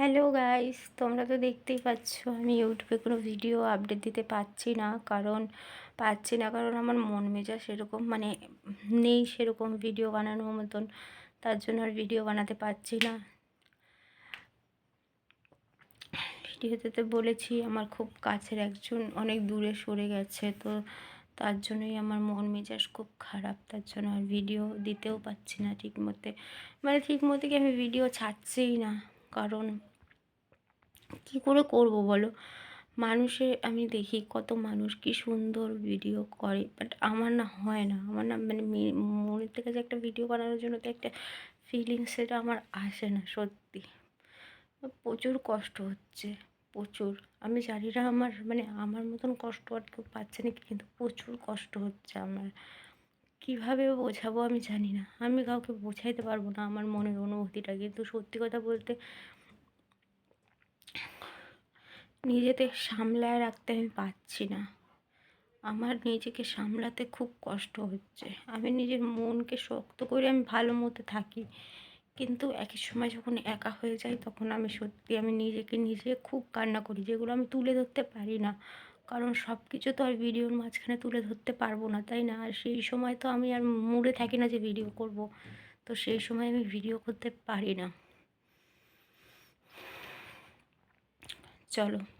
Hello guys তোমরা তো দেখতেই পাচ্ছ, আমি ইউটিউবে কোনো ভিডিও আপডেট দিতে পারছি না। কারণ, পাচ্ছি না কারণ আমার মন মেজাজ সেরকম মানে নেই সেরকম ভিডিও বানানোর মতন। তার জন্য আর ভিডিও বানাতে পারছি না। ভিডিওতে তো বলেছি, আমার খুব কাছের একজন, অনেক দূরে সরে গেছে। তো তার জন্যই আমার মন মেজাজ খুব খারাপ। তার জন্য আর ভিডিও দিতেও পারছি না ঠিক মতে মানে ঠিক মতো কি আমি ভিডিও ছাড়ছিই না। কারণ কি করে করব বলো? মানুষের আমি দেখি কত মানুষ কি সুন্দর ভিডিও করে বাট আমার না হয় না। আমার না মানে মনের থেকে যে একটা ভিডিও বানানোর জন্য তো একটা ফিলিংস সেটা আমার আসে না, সত্যি। প্রচুর কষ্ট হচ্ছে, প্রচুর। আমি জানি না আমার মানে আমার মতন কষ্ট আর কেউ পাচ্ছে নাকি কিন্তু প্রচুর কষ্ট হচ্ছে আমার। কীভাবে বোঝাবো আমি জানি না। আমি কাউকে বোঝাইতে পারব না আমার মনের অনুভূতিটা, কিন্তু সত্যি কথা বলতে নিজেতে সামলায় রাখতে আমি পারছি না। আমার নিজেকে সামলাতে খুব কষ্ট হচ্ছে। আমি নিজের মনকে শক্ত করে আমি ভালো মতো থাকি। কিন্তু একই সময় যখন একা হয়ে যাই, তখন আমি সত্যি আমি নিজেকে নিজে খুব কান্না করি, যেগুলো আমি তুলে ধরতে পারি না। কারণ সব কিছু তো আর ভিডিওর মাঝখানে তুলে ধরতে পারব না, তাই না? আর সেই সময় তো আমি আর মুড়ে থাকি না যে ভিডিও করব। তো সেই সময় আমি ভিডিও করতে পারি না। চলো।